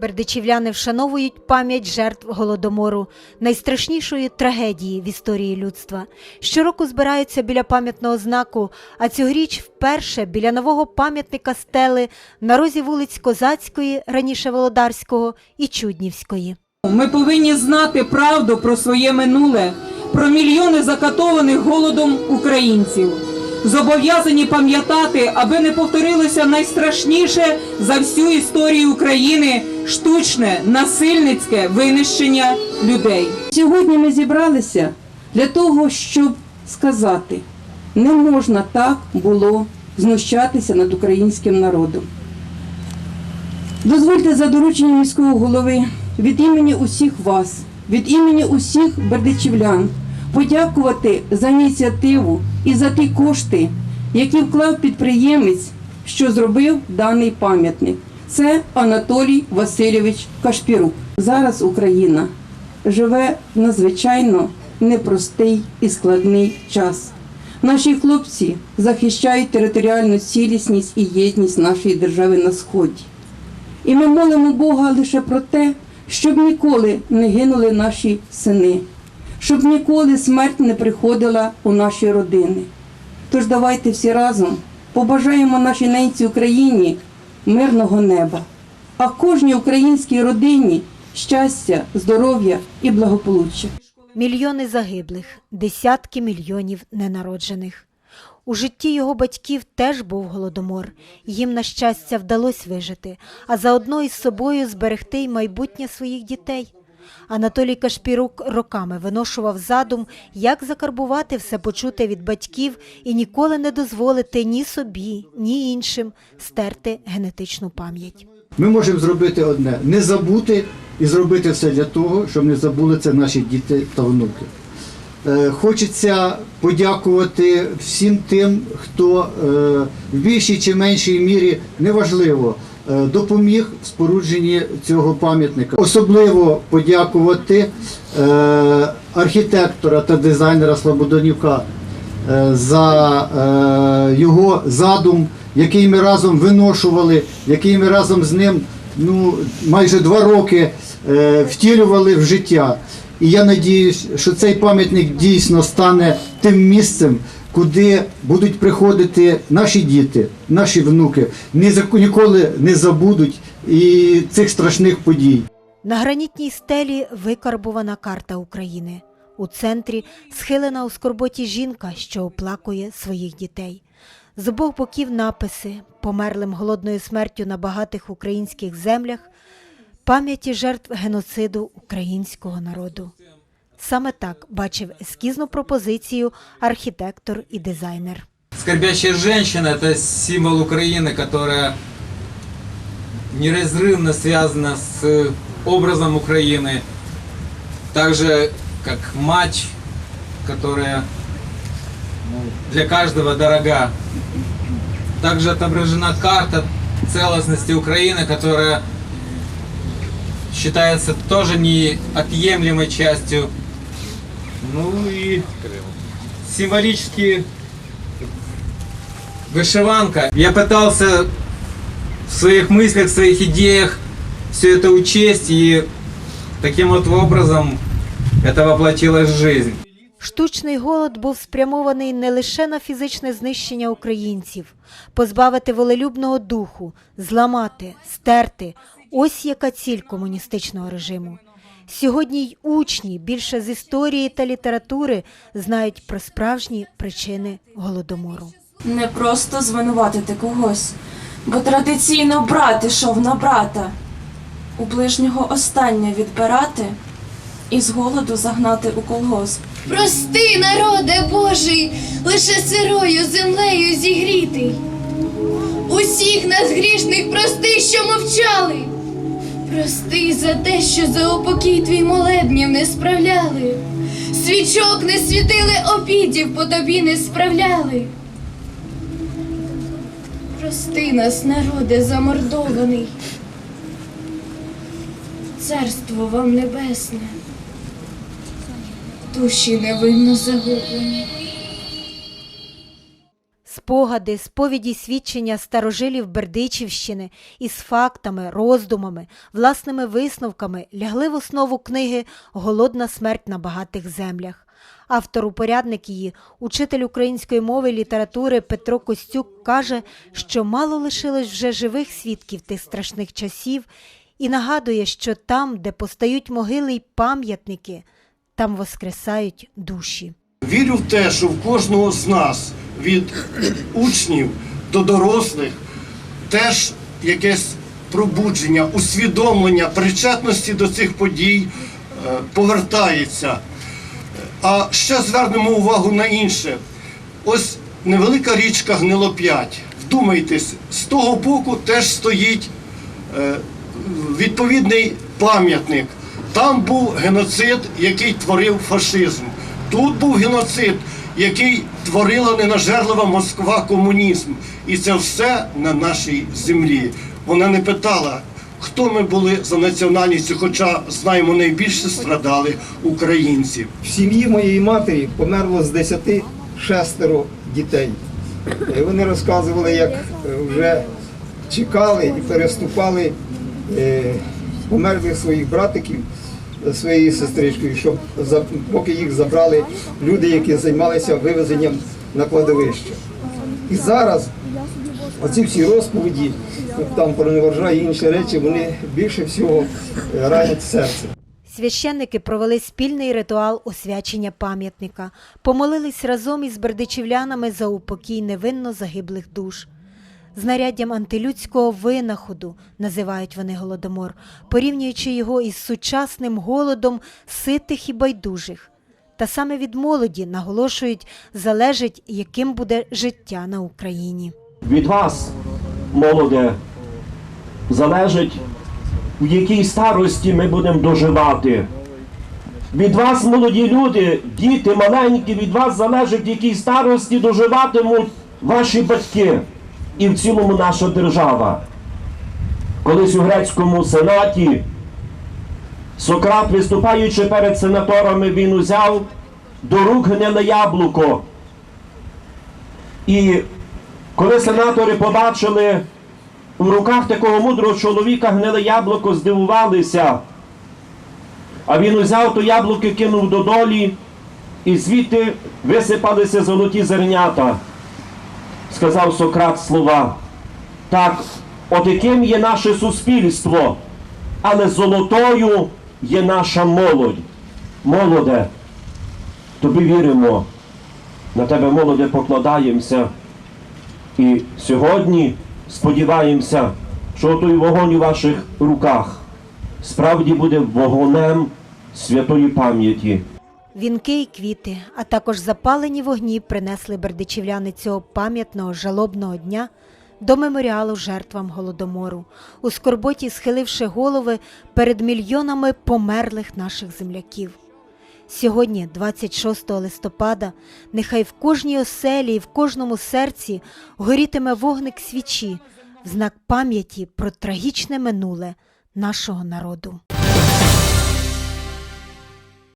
Бердичівляни вшановують пам'ять жертв голодомору, найстрашнішої трагедії в історії людства. Щороку збираються біля пам'ятного знаку, а цьогоріч вперше біля нового пам'ятника стели на розі вулиць Козацької, раніше Володарського, і Чуднівської. Ми повинні знати правду про своє минуле, про мільйони закатованих голодом українців. Зобов'язані пам'ятати, аби не повторилося найстрашніше за всю історію України штучне насильницьке винищення людей. Сьогодні ми зібралися для того, щоб сказати, не можна так було знущатися над українським народом. Дозвольте за дорученням міського голови від імені усіх вас, від імені усіх бердичівлян подякувати за ініціативу і за ті кошти, які вклав підприємець, що зробив даний пам'ятник. Це Анатолій Васильович Кашпірук. Зараз Україна живе в надзвичайно непростий і складний час. Наші хлопці захищають територіальну цілісність і єдність нашої держави на сході. І ми молимо Бога лише про те, щоб ніколи не гинули наші сини, щоб ніколи смерть не приходила у наші родини. Тож давайте всі разом побажаємо нашій ненці Україні мирного неба, а кожній українській родині щастя, здоров'я і благополуччя. Мільйони загиблих, десятки мільйонів ненароджених. У житті його батьків теж був голодомор. Їм, на щастя, вдалося вижити, а заодно із собою зберегти й майбутнє своїх дітей. Анатолій Кашпірук роками виношував задум, як закарбувати все почуте від батьків і ніколи не дозволити ні собі, ні іншим стерти генетичну пам'ять. Ми можемо зробити одне не забути і зробити все для того, щоб не забули це наші діти та внуки. Е, Хочеться подякувати всім тим, хто е, в більшій чи меншій мірі неважливо допоміг в спорудженні цього пам'ятника. Особливо подякувати е, архітектора та дизайнера Слободонюка е, за е, його задум, який ми разом виношували, який ми разом з ним ну, майже два роки е, втілювали в життя. І я надіюсь, що цей пам'ятник дійсно стане тим місцем, куди будуть приходити наші діти, наші внуки, за- ніколи не забудуть і цих страшних подій. На гранітній стелі викарбувана карта України. У центрі схилена у скорботі жінка, що оплакує своїх дітей. З обох боків написи, померлим голодною смертю на багатих українських землях, пам'яті жертв геноциду українського народу. Саме так бачив ескізну пропозицію архітектор і дизайнер. Скорбящая женщина – это символ Украины, которая неразрывно связана с образом Украины. Так же, как мать, которая ну, для каждого дорога. Также отображена карта целостности Украины, которая считается тоже неотъемлемой частью. Ну и символически вышиванка. Я пытался в своих мыслях, в своих идеях все это учесть, и таким вот образом это воплотилось в жизнь. Штучний голод був спрямований не лише на фізичне знищення українців, позбавити волелюбного духу, зламати, стерти. Ось яка ціль комуністичного режиму. Сьогодні й учні більше з історії та літератури знають про справжні причини голодомору. Не просто звинуватити когось, бо традиційно брат ішов на брата, у ближнього останнє відбирати і з голоду загнати у колгосп. Прости, народе Божий, лише сирою землею зігрітий. Усіх нас грішних прости, що мовчали. Прости за те, що за упокій твій молебнів не справляли. Свічок не світили, обідів по тобі не справляли. Прости нас, народе замордований. Царство вам небесне душі невинно загублені. Спогади, сповіді свідчення старожилів Бердичівщини із фактами, роздумами, власними висновками лягли в основу книги Голодна смерть на багатих землях. Автор упорядник її, учитель української мови і літератури Петро Костюк каже, що мало лишилось вже живих свідків тих страшних часів, і нагадує, що там, де постають могили й пам'ятники, там воскресають душі. Вірю в те, що в кожного з нас, від учнів до дорослих, теж якесь пробудження, усвідомлення причетності до цих подій е, повертається. А ще звернемо увагу на інше. Ось невелика річка Гнилоп'ять. Вдумайтесь, з того боку теж стоїть е, відповідний пам'ятник. Там був геноцид, який творив фашизм. Тут був геноцид, який творила ненажерлива Москва комунізм. І це все на нашій землі. Вона не питала, хто ми були за національністю, хоча знаємо, найбільше страдали українці. В сім'ї моєї матері померло з 10 шестеро дітей. Е, Вони розказували, як е, вже чекали і переступали е, померлих своїх братиків своєю сестричкою, щоб поки їх забрали люди, які займалися вивезенням на кладовище. І зараз оці всі розповіді, там про неврожай і інші речі, вони більше всього ранять серце. Священники провели спільний ритуал освячення пам'ятника, помолились разом із бердичівлянами за упокій невинно загиблих душ. Знаряддям антилюдського винаходу називають вони голодомор, порівнюючи його із сучасним голодом ситих і байдужих. Та саме від молоді наголошують, залежить, яким буде життя на Україні. від вас, молоде, залежить, в якій старості ми будемо доживати. Від вас, молоді люди, діти маленькі, від вас залежить, в якій старості доживатимуть ваші батьки і в цілому наша держава. Колись у грецькому сенаті Сократ, виступаючи перед сенаторами, він узяв до рук гниле яблуко. І коли сенатори побачили у руках такого мудрого чоловіка гниле яблуко, здивувалися. А він узяв то яблуко, кинув до долі, і звідти висипалися золоті зернята. Сказав Сократ слова. Так, отаким є наше суспільство, але золотою є наша молодь. Молоде, тобі віримо, на тебе молоде покладаємося. І сьогодні сподіваємося, що той вогонь у ваших руках справді буде вогонем святої пам'яті. Вінки й квіти, а також запалені вогні принесли бердичівляни цього пам'ятного жалобного дня до меморіалу жертвам голодомору, у скорботі схиливши голови перед мільйонами померлих наших земляків. Сьогодні, 26 листопада, нехай в кожній оселі і в кожному серці горітиме вогник свічі в знак пам'яті про трагічне минуле нашого народу.